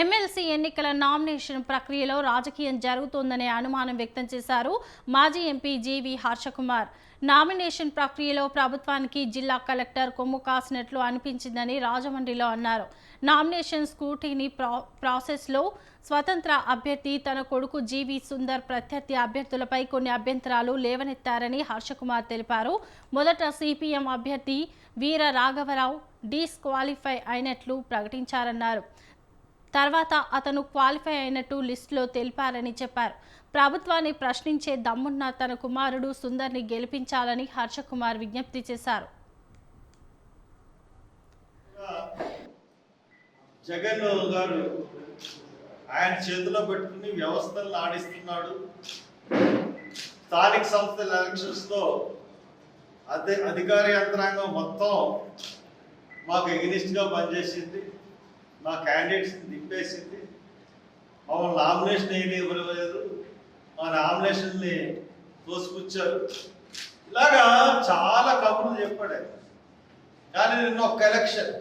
MLC ఎన్నికల nomination ప్రక్రియలో రాజకీయం జరుగుతోందనే అనుమానం వ్యక్తం చేశారు మాజీ ఎంపీ జీవి హర్షకుమార్. నామినేషన్ ప్రక్రియలో ప్రభుత్వానికి జిల్లా కలెక్టర్ కొమ్ము కాసినట్లు అనిపించిందని రాజమండ్రిలో అన్నారు. నామినేషన్ స్కూటీని ప్రా ప్రాసెస్లో స్వతంత్ర అభ్యర్థి తన కొడుకు జీవి సుందర్ ప్రత్యర్థి అభ్యర్థులపై కొన్ని అభ్యంతరాలు లేవనెత్తారని హర్షకుమార్ తెలిపారు. మొదట సిపిఎం అభ్యర్థి వీర రాఘవరావు డిస్క్వాలిఫై అయినట్లు ప్రకటించారన్నారు. తర్వాత అతను క్వాలిఫై అయినట్టు లిస్టులో తెలిపారని చెప్పారు. ప్రభుత్వాన్ని ప్రశ్నించే దమ్మున్న తన కుమారుడు సుందర్ని గెలిపించాలని హర్షకుమార్ విజ్ఞప్తి చేశారు. జగన్ గారు ఆయన చేతిలో పెట్టుకుని వ్యవస్థలను ఆడిస్తున్నాడు. స్థానిక సంస్థల ఎలక్షన్స్లో అదే అధికార యంత్రాంగం మొత్తం మాకు ఎగ్నిస్ట్గా పనిచేసింది. మా క్యాండిడేట్స్ దింపేసింది మమ్మల్ని నామినేషన్ ఏమీ ఇవ్వలేదు. మా నామినేషన్ని తోసిపుచ్చారు. ఇలాగా చాలా కబుర్లు చెప్పాడు. కానీ నిన్న ఒక ఎలక్షన్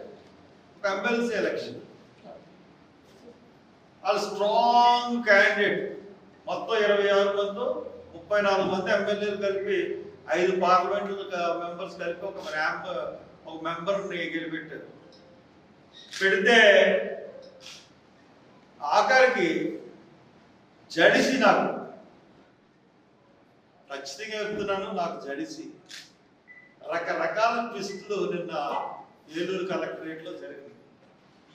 ఒక ఎమ్మెల్సీ ఎలక్షన్ వాళ్ళు స్ట్రాంగ్ క్యాండిడేట్ మొత్తం ఇరవై ఆరు మంది ముప్పై నాలుగు మంది ఎమ్మెల్యేలు కలిపి ఐదు పార్లమెంట్ మెంబర్స్ కలిపి ఒక ర్యాంప్ ఒక మెంబర్ని గెలిపెట్టారు. పెడితే ఆఖరికి జడిసి నాకు. ఖచ్చితంగా చెప్తున్నాను నాకు జడిసి. రకరకాల ట్విస్టులు నిన్న ఏలూరు కలెక్టరేట్లో జరిగింది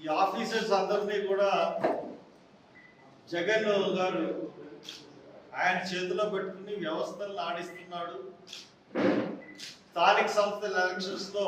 ఈ ఆఫీసర్స్ అందరినీ కూడా జగన్ గారు ఆయన చేతిలో పెట్టుకుని వ్యవస్థలను ఆడిస్తున్నాడు. స్థానిక సంస్థల ఎలక్షన్స్లో